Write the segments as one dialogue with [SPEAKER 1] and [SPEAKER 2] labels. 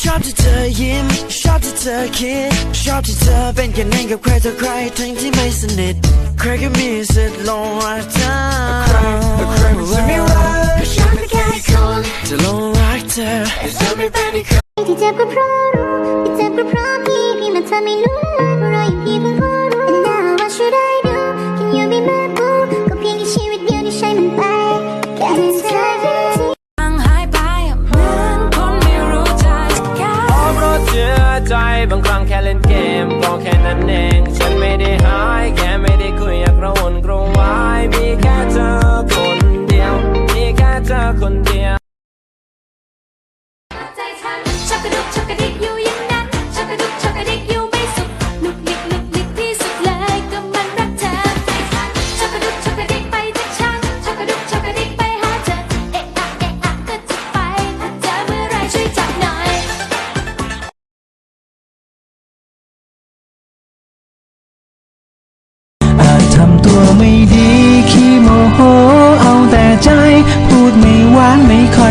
[SPEAKER 1] ชอบที่เธอยิ้ม ชอบที่เธอคิด ชอบที่เธอเป็นกันเองกับใครต่อใครทั้งที่ไม่สนิท ใครก็มีสิทธิ์หลงรักเธอใครใครจะไม่รัก
[SPEAKER 2] ฉันไม่แค่คน
[SPEAKER 1] จะหลงรักเธอ
[SPEAKER 2] จะไม่เป็นอีกคนที่เจ็บก็เพราะรู้ที่เจ็บก็เพราะพี่พี่มันทำให้รู้ละลายเพราะรอยอย่างพี่เพิ่งพอ ใจ
[SPEAKER 3] บางครั้งแค่เล่นเกมก็แค่นั้นเอง ฉันไม่ได้หายแค่ไม่ได้คุยอยากระวนกระวายมีแค่เธอคนเดียว มีแค่เธอคนเดียว
[SPEAKER 4] ใจฉันชอบกระดุกชอบกระดิก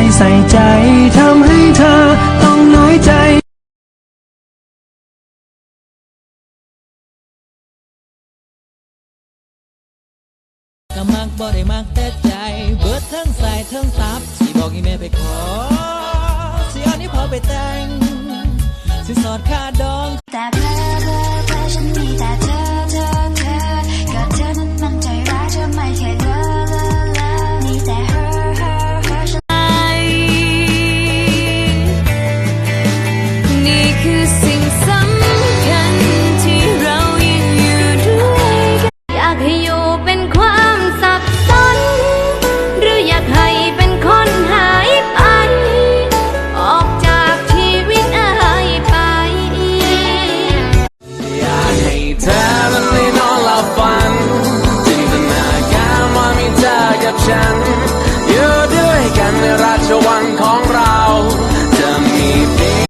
[SPEAKER 4] อยใส่
[SPEAKER 5] ใจทำให้เธอต้องน้อยใจก็มักบ่ได้มักแต่ใจ เบิดทั้งสายทั้งตับสิบอกอีแม่ไปขอสิเอานี้พอไปแต่งสิสอดคาดอง